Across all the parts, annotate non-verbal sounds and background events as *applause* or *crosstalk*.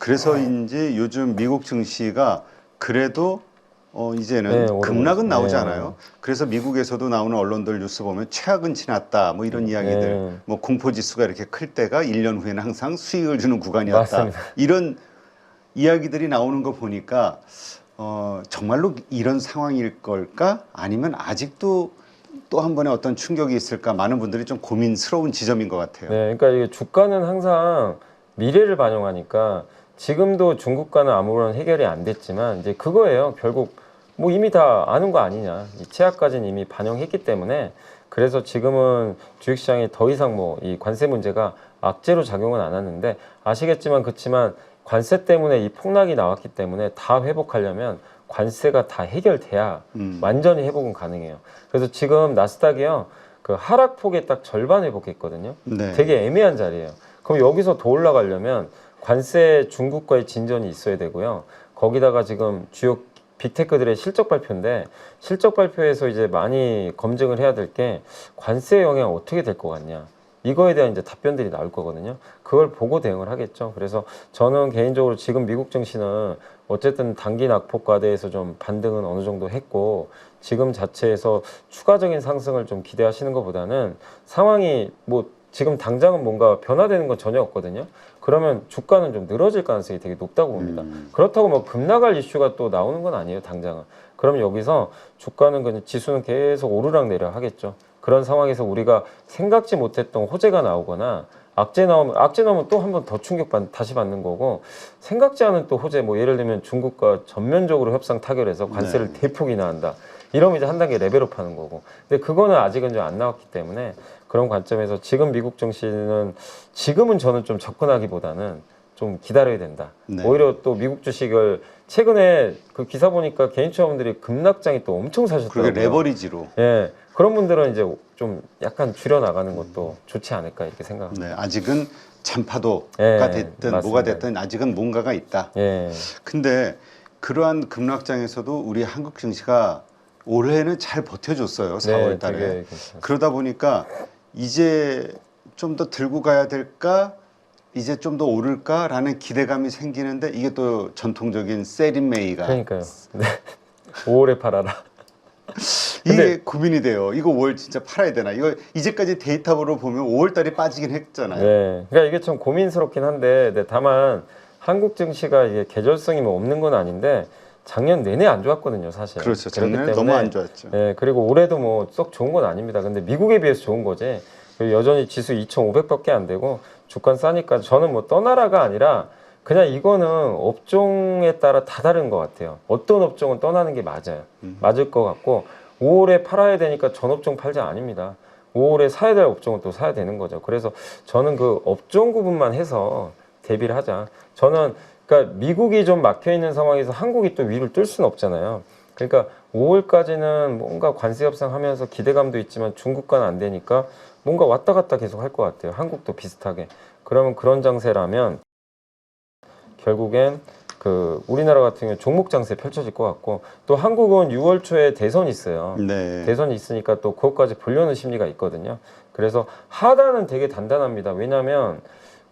그래서인지 요즘 미국 증시가 그래도 어 이제는 네, 급락은 있어요. 나오지 네. 않아요. 그래서 미국에서도 나오는 언론들 뉴스 보면 최악은 지났다 뭐 이런 이야기들 네. 뭐 공포 지수가 이렇게 클 때가 1년 후에는 항상 수익을 주는 구간이었다. 맞습니다. 이런 이야기들이 나오는 거 보니까 어 정말로 이런 상황일 걸까? 아니면 아직도 또 한 번의 어떤 충격이 있을까? 많은 분들이 좀 고민스러운 지점인 것 같아요. 네, 그러니까 이게 주가는 항상 미래를 반영하니까 지금도 중국과는 아무런 해결이 안 됐지만 이제 그거예요. 결국 뭐 이미 다 아는 거 아니냐. 이 최악까지는 이미 반영했기 때문에 그래서 지금은 주식시장에 더 이상 뭐 이 관세 문제가 악재로 작용은 안 하는데 아시겠지만 그렇지만 관세 때문에 이 폭락이 나왔기 때문에 다 회복하려면 관세가 다 해결돼야 음. 완전히 회복은 가능해요. 그래서 지금 나스닥이요. 그 하락폭의 딱 절반 회복했거든요. 네. 되게 애매한 자리예요. 그럼 여기서 더 올라가려면 관세 중국과의 진전이 있어야 되고요. 거기다가 지금 주요 빅테크들의 실적 발표인데 실적 발표에서 이제 많이 검증을 해야 될 게 관세 영향 어떻게 될 것 같냐. 이거에 대한 이제 답변들이 나올 거거든요. 그걸 보고 대응을 하겠죠. 그래서 저는 개인적으로 지금 미국 증시는 어쨌든 단기 낙폭 과대에서 좀 반등은 어느 정도 했고 지금 자체에서 추가적인 상승을 좀 기대하시는 것보다는 상황이 뭐 지금 당장은 뭔가 변화되는 건 전혀 없거든요. 그러면 주가는 좀 늘어질 가능성이 되게 높다고 봅니다. 음. 그렇다고 뭐 급나갈 이슈가 또 나오는 건 아니에요, 당장은. 그럼 여기서 주가는 그냥 지수는 계속 오르락 내리락 하겠죠. 그런 상황에서 우리가 생각지 못했던 호재가 나오거나 악재 나오면 악재 나오면 또 한 번 더 충격 받, 다시 받는 거고 생각지 않은 또 호재 뭐 예를 들면 중국과 전면적으로 협상 타결해서 관세를 대폭이나 한다. 이러면 이제 한 단계 레벨업 하는 거고. 근데 그거는 아직은 좀 안 나왔기 때문에 그런 관점에서 지금 미국 증시는 지금은 저는 좀 접근하기보다는 좀 기다려야 된다. 네. 오히려 또 미국 주식을 최근에 그 기사 보니까 개인 투자분들이 급락장이 또 엄청 그게 사셨더라고요. 레버리지로. 예. 그런 분들은 이제 좀 약간 줄여 나가는 것도 좋지 않을까 이렇게 생각합니다. 네, 아직은 잔파도가 예, 됐든 맞습니다. 뭐가 됐든 아직은 뭔가가 있다. 예. 근데 그러한 급락장에서도 우리 한국 증시가 올해는 잘 버텨줬어요. 4월 달에. 네. 그러다 보니까 이제 좀 더 들고 가야 될까? 이제 좀 더 오를까라는 기대감이 생기는데 이게 또 전통적인 세린메이가 그러니까요. 네. *laughs* 5월에 팔아라. 이게 근데- 고민이 돼요. 이거 월 진짜 팔아야 되나? 이거 이제까지 데이터로 보면 5월 달에 빠지긴 했잖아요. 네. 그러니까 이게 좀 고민스럽긴 한데 네, 다만 한국 증시가 이게 계절성이 뭐 없는 건 아닌데 작년 내내 안 좋았거든요, 사실. 그렇죠. 작년에 때문에 너무 안 좋았죠. 예, 그리고 올해도 뭐 썩 좋은 건 아닙니다. 근데 미국에 비해서 좋은 거지. 여전히 지수 2,500밖에 안 되고 주가 싸니까 저는 뭐 떠나라가 아니라 그냥 이거는 업종에 따라 다 다른 것 같아요. 어떤 업종은 떠나는 게 맞아요. 음. 맞을 것 같고 5월에 팔아야 되니까 전 업종 팔자 아닙니다. 5월에 사야 될 업종은 또 사야 되는 거죠. 그래서 저는 그 업종 구분만 해서 대비를 하자. 저는 그러니까 미국이 좀 막혀 있는 상황에서 한국이 또 위를 뚫 수는 없잖아요. 그러니까 5월까지는 뭔가 관세 협상하면서 기대감도 있지만 중국과는 안 되니까 뭔가 왔다 갔다 계속 할 것 같아요. 한국도 비슷하게. 그러면 그런 장세라면 결국엔 그 우리나라 같은 경우 종목 장세 펼쳐질 것 같고 또 한국은 6월 초에 대선이 있어요. 네. 대선이 있으니까 또 그것까지 보려는 심리가 있거든요. 그래서 하단은 되게 단단합니다. 왜냐하면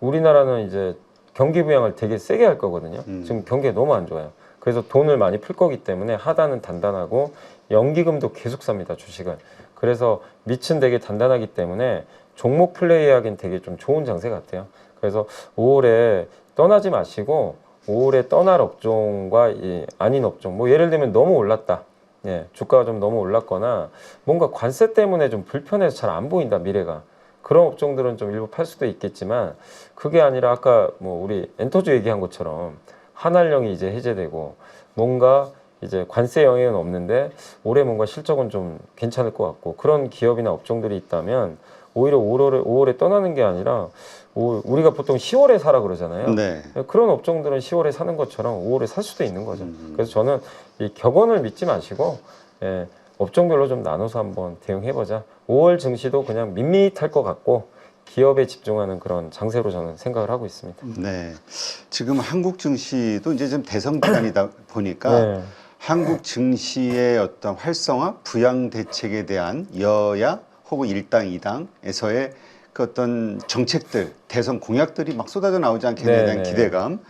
우리나라는 이제 경기 부양을 되게 세게 할 거거든요. 음. 지금 경기가 너무 안 좋아요. 그래서 돈을 많이 풀 거기 때문에 하단은 단단하고 연기금도 계속 삽니다. 주식은. 그래서 밑은 되게 단단하기 때문에 종목 플레이하기는 되게 좀 좋은 장세 같아요. 그래서 5월에 떠나지 마시고 5월에 떠날 업종과 이 아닌 업종 뭐 예를 들면 너무 올랐다. 예, 주가가 좀 너무 올랐거나 뭔가 관세 때문에 좀 불편해서 잘 안 보인다 미래가 그런 업종들은 좀 일부 팔 수도 있겠지만 그게 아니라 아까 뭐 우리 엔터주 얘기한 것처럼 한알령이 이제 해제되고 뭔가 이제 관세 영향은 없는데 올해 뭔가 실적은 좀 괜찮을 것 같고 그런 기업이나 업종들이 있다면 오히려 5월에 5월에 떠나는 게 아니라 오- 우리가 보통 10월에 사라 그러잖아요. 네. 그런 업종들은 10월에 사는 것처럼 5월에 살 수도 있는 거죠. 음. 그래서 저는 이 격언을 믿지 마시고 예, 업종별로 좀 나눠서 한번 대응해보자. 5월 증시도 그냥 밋밋할 것 같고 기업에 집중하는 그런 장세로 저는 생각을 하고 있습니다. 네. 지금 한국 증시도 이제 좀 대선 기간이다 *clears throat* 보니까 네. 한국 증시의 어떤 활성화, 부양 대책에 대한 여야 혹은 일당 이당에서의 그 어떤 정책들, 대선 공약들이 막 쏟아져 나오지 않겠냐에 네, 대한 네. 기대감.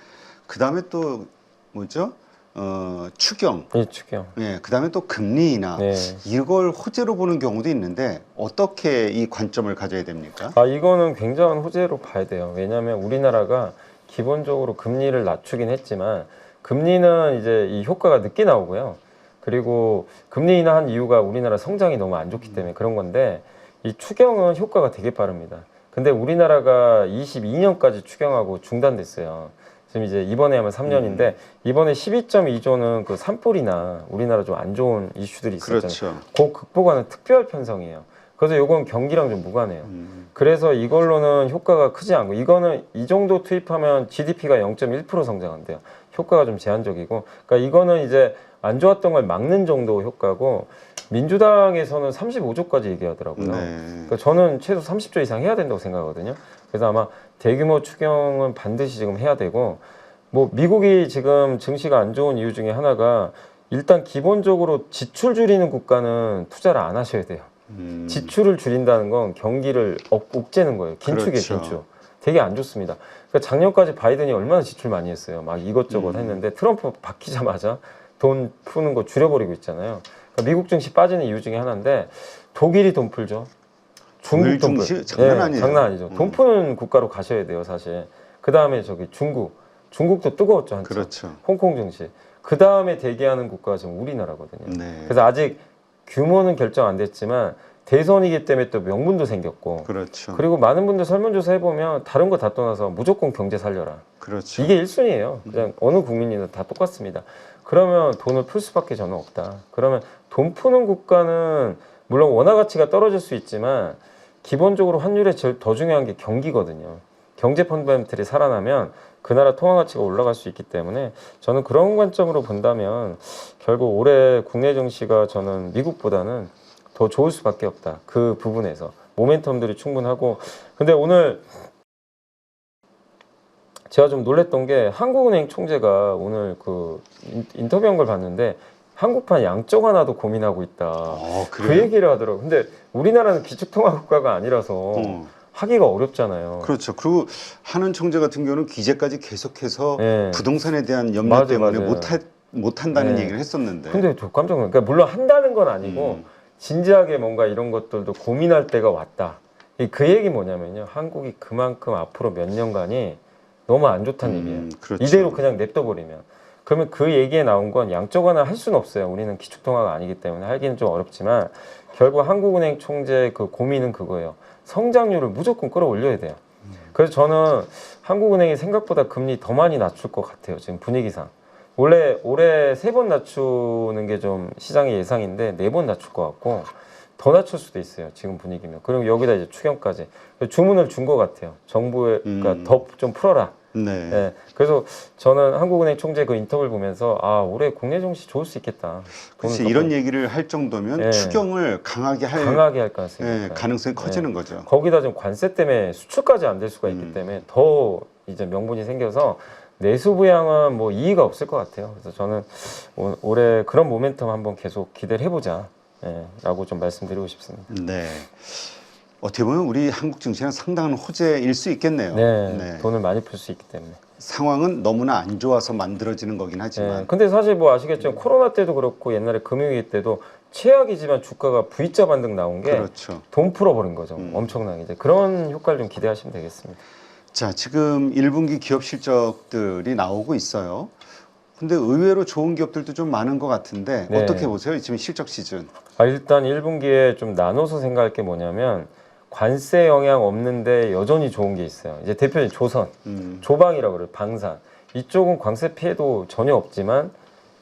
그 다음에 또 뭐죠? 어, 추경. 이 추경. 예, 그다음에 또 금리 인하. 네. 이걸 호재로 보는 경우도 있는데 어떻게 이 관점을 가져야 됩니까? 아 이거는 굉장한 호재로 봐야 돼요. 왜냐하면 우리나라가 기본적으로 금리를 낮추긴 했지만 금리는 이제 이 효과가 늦게 나오고요. 그리고 금리 인하한 이유가 우리나라 성장이 너무 안 좋기 때문에 그런 건데 이 추경은 효과가 되게 빠릅니다. 근데 우리나라가 22년까지 추경하고 중단됐어요. 지금 이제 이번에 하면 3년인데 이번에 12.2조는 그 산불이나 우리나라 좀 안 좋은 이슈들이 있었잖아요. 그렇죠. 그 극복하는 특별 편성이에요. 그래서 요건 경기랑 좀 무관해요. 음, 그래서 이걸로는 효과가 크지 않고 이거는 이 정도 투입하면 GDP가 0.1% 성장한대요. 효과가 좀 제한적이고 그러니까 이거는 이제 안 좋았던 걸 막는 정도 효과고 민주당에서는 35조까지 얘기하더라고요. 네. 그러니까 저는 최소 30조 이상 해야 된다고 생각하거든요. 그래서 아마 대규모 추경은 반드시 지금 해야 되고 뭐 미국이 지금 증시가 안 좋은 이유 중에 하나가 일단 기본적으로 지출 줄이는 국가는 투자를 안 하셔야 돼요. 음, 지출을 줄인다는 건 경기를 억, 옥죄는 거예요. 긴축이에요, 그렇죠. 긴축. 되게 안 좋습니다. 그러니까 작년까지 바이든이 얼마나 지출 많이 했어요. 막 이것저것 음. 했는데 트럼프 바뀌자마자 돈 푸는 거 줄여버리고 있잖아요. 그러니까 미국 증시 빠지는 이유 중에 하나인데 독일이 돈 풀죠. 중국 독일 돈 풀. 증시 장난 아니에요. 장난 아니죠. 돈 음. 푸는 국가로 가셔야 돼요, 사실. 그 다음에 저기 중국. 중국도 뜨거웠죠, 한참. 그렇죠. 홍콩 증시. 그 다음에 대기하는 국가가 지금 우리나라거든요. 네. 그래서 아직 규모는 결정 안 됐지만 대선이기 때문에 또 명분도 생겼고 그렇죠. 그리고 많은 분들 설문조사 해보면 다른 거 다 떠나서 무조건 경제 살려라 그렇죠. 이게 1순위예요 그냥 어느 국민이나 다 똑같습니다 그러면 돈을 풀 수밖에 저는 없다 그러면 돈 푸는 국가는 물론 원화 가치가 떨어질 수 있지만 기본적으로 환율에 제일 더 중요한 게 경기거든요 경제 펀더멘털이 살아나면 그 나라 통화 가치가 올라갈 수 있기 때문에 저는 그런 관점으로 본다면 결국 올해 국내 증시가 저는 미국보다는 더 좋을 수밖에 없다. 그 부분에서 모멘텀들이 충분하고 근데 오늘 제가 좀 놀랬던 게 한국은행 총재가 오늘 그 인- 인터뷰한 걸 봤는데 한국판 양적 하나도 고민하고 있다. 어, 그? 얘기를 하더라고. 근데 우리나라는 기축통화 국가가 아니라서 어, 하기가 어렵잖아요. 그렇죠. 그리고 한은 총재 같은 경우는 기재까지 계속해서 예. 부동산에 대한 염려 맞아요, 때문에 맞아요. 못하, 못한다는 네. 얘기를 했었는데. 근데 저 깜짝 놀랐어요. 그러니까 물론 한다는 건 아니고 음, 진지하게 뭔가 이런 것들도 고민할 때가 왔다. 이그 얘기 뭐냐면요. 한국이 그만큼 앞으로 몇 년간이 너무 안 좋다는 음, 얘기예요. 그렇죠. 이대로 그냥 냅둬버리면. 그러면 그 얘기에 나온 건 양적 완화 할 수는 없어요. 우리는 기축통화가 아니기 때문에 하기는 좀 어렵지만 결국 한국은행 총재 그 고민은 그거예요. 성장률을 무조건 끌어올려야 돼요. 그래서 저는 한국은행이 생각보다 금리 더 많이 낮출 것 같아요. 지금 분위기상. 원래 올해 세 번 낮추는 게 좀 시장의 예상인데 네 번 낮출 것 같고 더 낮출 수도 있어요. 지금 분위기면. 그리고 여기다 이제 추경까지 주문을 준 것 같아요. 정부에 그러니까 음. 더좀 풀어라. 네. 예. 그래서 저는 한국은행 총재 그 인터뷰를 보면서 아 올해 국내 증시 좋을 수 있겠다. 그렇지 이런 더 얘기를 할 정도면 예. 추경을 강하게 할 강하게 할 가능성이 예, 있어요. 가능성이 커지는 거죠. 거기다 좀 관세 때문에 수출까지 안 될 수가 있기 음. 때문에 더 이제 명분이 생겨서 내수 부양은 뭐 이의가 없을 것 같아요. 그래서 저는 올- 올해 그런 모멘텀 한번 계속 기대를 해보자. 예, 라고 좀 말씀드리고 싶습니다. 네. 어떻게 보면 우리 한국 증시는 상당한 호재일 수 있겠네요. 네, 네. 돈을 많이 풀 수 있기 때문에. 상황은 너무나 안 좋아서 만들어지는 거긴 예, 하지만 근데 사실 뭐 아시겠지만 코로나 때도 그렇고 옛날에 금융위기 때도 최악이지만 주가가 V자 반등 나온 게돈 그렇죠. 풀어버린 거죠. 음. 엄청나게. 이제 그런 효과를 좀 기대하시면 되겠습니다. 자, 지금 1분기 기업 실적들이 나오고 있어요. 근데 의외로 좋은 기업들도 좀 많은 것 같은데 네. 어떻게 보세요? 지금 실적 시즌. 아, 일단 1분기에 좀 나눠서 생각할 게 뭐냐면 관세 영향 없는데 여전히 좋은 게 있어요. 이제 대표적인 조선, 음, 조방이라고 그래요. 방산. 이쪽은 관세 피해도 전혀 없지만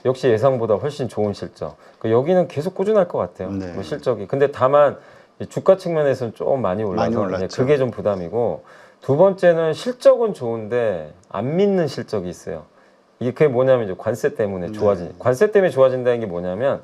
역시 예상보다 훨씬 좋은 실적. 그 여기는 계속 꾸준할 것 같아요. 네. 뭐 실적이. 근데 다만 이 주가 측면에서는 좀 많이 올라서 많이 올랐죠. 그게 좀 부담이고 두 번째는 실적은 좋은데 안 믿는 실적이 있어요. 이게 그게 뭐냐면 이제 관세 때문에 네. 좋아진 관세 때문에 좋아진다는 게 뭐냐면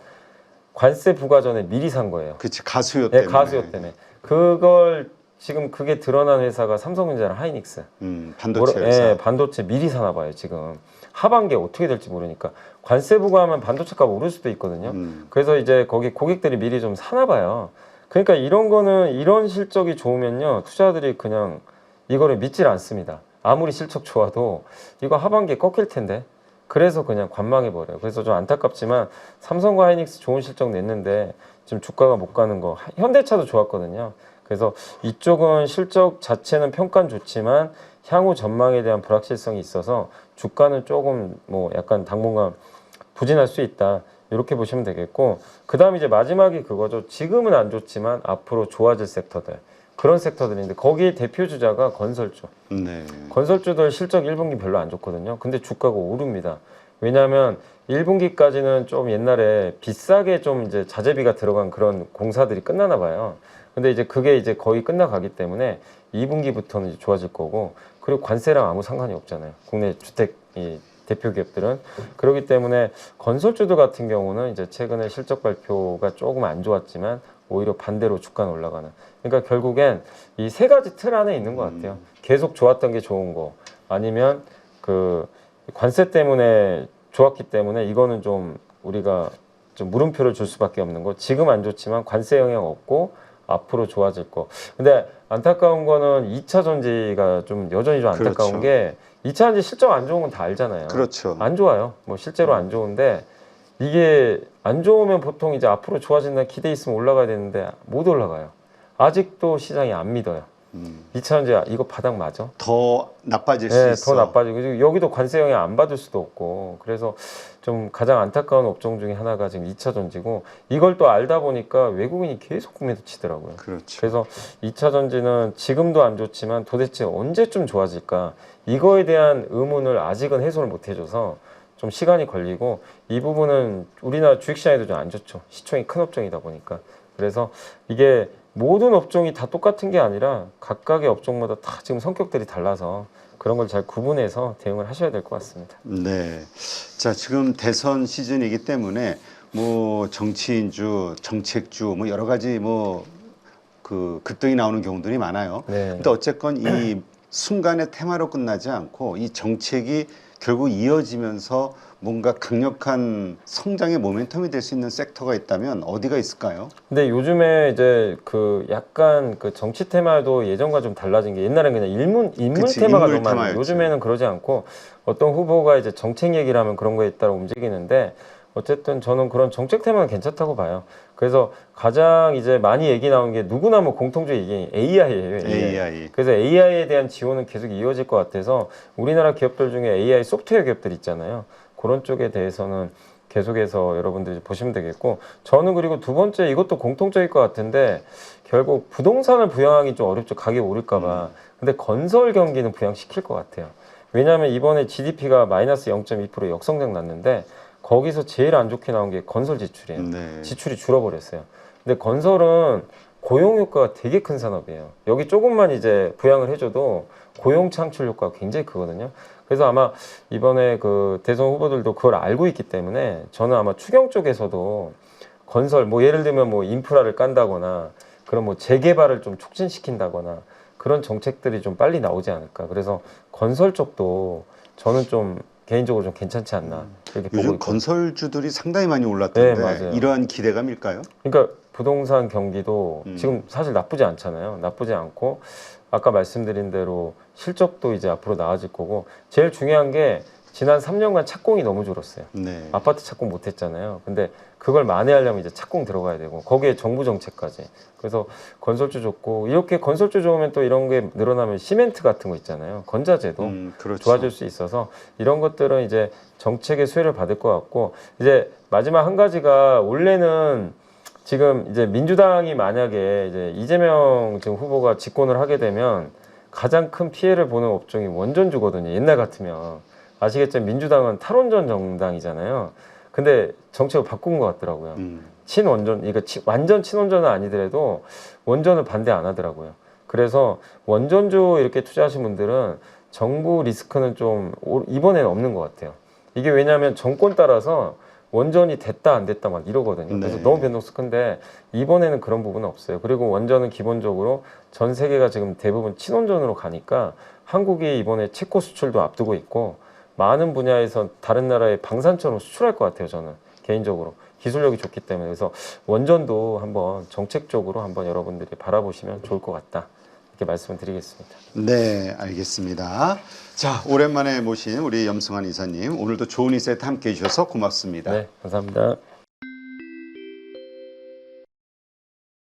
관세 부과 전에 미리 산 거예요. 그치 가수요 네, 때문에. 가수요 때문에. 그걸 지금 그게 드러난 회사가 삼성전자랑 하이닉스. 음, 반도체 뭐라- 회사. 예, 반도체 미리 사나 봐요, 지금. 하반기에 어떻게 될지 모르니까. 관세 부과하면 반도체 값 오를 수도 있거든요. 음, 그래서 이제 거기 고객들이 미리 좀 사나 봐요. 그러니까 이런 거는 이런 실적이 좋으면요. 투자들이 그냥 이거를 믿질 않습니다. 아무리 실적 좋아도 이거 하반기에 꺾일 텐데 그래서 그냥 관망해 버려요. 그래서 좀 안타깝지만 삼성과 하이닉스 좋은 실적 냈는데 지금 주가가 못 가는 거 현대차도 좋았거든요. 그래서 이쪽은 실적 자체는 평가는 좋지만 향후 전망에 대한 불확실성이 있어서 주가는 조금 뭐 약간 당분간 부진할 수 있다. 이렇게 보시면 되겠고 그 다음 이제 마지막이 그거죠. 지금은 안 좋지만 앞으로 좋아질 섹터들 그런 섹터들인데 거기에 대표 주자가 건설주. 네. 건설주들 실적 1분기 별로 안 좋거든요. 근데 주가가 오릅니다. 왜냐하면 1분기까지는 좀 옛날에 비싸게 좀 이제 자재비가 들어간 그런 공사들이 끝나나 봐요. 근데 이제 그게 이제 거의 끝나가기 때문에 2분기부터는 이제 좋아질 거고 그리고 관세랑 아무 상관이 없잖아요. 국내 주택 이 대표 기업들은 그렇기 때문에 건설주들 같은 경우는 이제 최근에 실적 발표가 조금 안 좋았지만 오히려 반대로 주가는 올라가는. 그러니까 결국엔 이 세 가지 틀 안에 있는 것 같아요. 계속 좋았던 게 좋은 거 아니면 그 관세 때문에 좋았기 때문에 이거는 좀 우리가 좀 물음표를 줄 수밖에 없는 거. 지금 안 좋지만 관세 영향 없고 앞으로 좋아질 거. 근데 안타까운 거는 2차 전지가 좀 여전히 좀 안타까운 그렇죠. 게 2차 전지 실적 안 좋은 건 다 알잖아요. 그렇죠. 안 좋아요. 뭐 실제로 안 좋은데 이게 안 좋으면 보통 이제 앞으로 좋아진다는 기대 있으면 올라가야 되는데 못 올라가요. 아직도 시장이 안 믿어요. 음. 2차 전지 이거 바닥 맞아? 더 나빠질 수 네, 있어. 더 나빠지고 여기도 관세 영향 안 받을 수도 없고 그래서 좀 가장 안타까운 업종 중에 하나가 지금 2차 전지고 이걸 또 알다 보니까 외국인이 계속 국내도 치더라고요. 그렇죠. 그래서 2차 전지는 지금도 안 좋지만 도대체 언제쯤 좋아질까 이거에 대한 의문을 아직은 해소를 못 해줘서 좀 시간이 걸리고 이 부분은 우리나라 주식시장에도 좀 안 좋죠. 시총이 큰 업종이다 보니까 그래서 이게 모든 업종이 다 똑같은 게 아니라 각각의 업종마다 다 지금 성격들이 달라서 그런 걸 잘 구분해서 대응을 하셔야 될 것 같습니다. 네. 자, 지금 대선 시즌이기 때문에 뭐 정치인주, 정책주 뭐 여러 가지 뭐 그 급등이 나오는 경우들이 많아요. 네. 근데 어쨌건 이 순간의 테마로 끝나지 않고 이 정책이 결국 이어지면서 뭔가 강력한 성장의 모멘텀이 될 수 있는 섹터가 있다면 어디가 있을까요? 근데 요즘에 이제 그 약간 그 정치 테마도 예전과 좀 달라진 게 옛날엔 그냥 인물 인물 그치, 테마가 인물 너무 많아요. 테마였지. 요즘에는 그러지 않고 어떤 후보가 이제 정책 얘기를 하면 그런 거에 따라 움직이는데 어쨌든 저는 그런 정책 테마는 괜찮다고 봐요. 그래서 가장 이제 많이 얘기 나온 게 누구나 뭐 공통적 얘기 AI예요. AI. 그래서 AI에 대한 지원은 계속 이어질 것 같아서 우리나라 기업들 중에 AI 소프트웨어 기업들 있잖아요. 그런 쪽에 대해서는 계속해서 여러분들이 보시면 되겠고 저는 그리고 두 번째 이것도 공통적일 것 같은데 결국 부동산을 부양하기 좀 어렵죠. 가격이 오를까봐. 근데 건설 경기는 부양시킬 것 같아요. 왜냐하면 이번에 GDP가 마이너스 0.2% 역성장 났는데 거기서 제일 안 좋게 나온 게 건설 지출이에요. 네. 지출이 줄어버렸어요. 근데 건설은 고용 효과가 되게 큰 산업이에요. 여기 조금만 이제 부양을 해줘도 고용 창출 효과가 굉장히 크거든요. 그래서 아마 이번에 그 대선 후보들도 그걸 알고 있기 때문에 저는 아마 추경 쪽에서도 건설 뭐 예를 들면 뭐 인프라를 깐다거나 그런 뭐 재개발을 좀 촉진시킨다거나 그런 정책들이 좀 빨리 나오지 않을까. 그래서 건설 쪽도 저는 좀 개인적으로 좀 괜찮지 않나 이렇게 보고 요즘 있고. 건설주들이 상당히 많이 올랐던데 네, 맞아요. 이러한 기대감일까요? 그러니까 부동산 경기도 음. 지금 사실 나쁘지 않잖아요. 나쁘지 않고 아까 말씀드린 대로 실적도 이제 앞으로 나아질 거고 제일 중요한 게 지난 3년간 착공이 너무 줄었어요. 네. 아파트 착공 못 했잖아요. 근데 그걸 만회하려면 이제 착공 들어가야 되고 거기에 정부 정책까지. 그래서 건설주 좋고 이렇게 건설주 좋으면 또 이런 게 늘어나면 시멘트 같은 거 있잖아요. 건자재도 음, 그렇죠. 좋아질 수 있어서 이런 것들은 이제 정책의 수혜를 받을 것 같고 이제 마지막 한 가지가 원래는 지금 이제 민주당이 만약에 이제 이재명 지금 후보가 집권을 하게 되면 가장 큰 피해를 보는 업종이 원전주거든요. 옛날 같으면 아시겠지만 민주당은 탈원전 정당이잖아요. 근데 정책을 바꾼 것 같더라고요. 음, 친원전, 이거 치- 완전 친원전은 아니더라도 원전을 반대 안 하더라고요. 그래서 원전주 이렇게 투자하신 분들은 정부 리스크는 좀 올- 이번에는 없는 것 같아요. 이게 왜냐하면 정권 따라서 원전이 됐다 안 됐다 막 이러거든요. 그래서 네. 너무 변동수 큰데 이번에는 그런 부분은 없어요. 그리고 원전은 기본적으로 전 세계가 지금 대부분 친원전으로 가니까 한국이 이번에 체코 수출도 앞두고 있고 많은 분야에서 다른 나라에 방산처럼 수출할 것 같아요. 저는 개인적으로 기술력이 좋기 때문에 그래서 원전도 한번 정책적으로 한번 여러분들이 바라보시면 좋을 것 같다 그렇게 말씀을 드리겠습니다. 네, 알겠습니다. 자, 오랜만에 모신 우리 염승환 이사님 오늘도 좋은 이사에 함께 해주셔서 고맙습니다. 네, 감사합니다.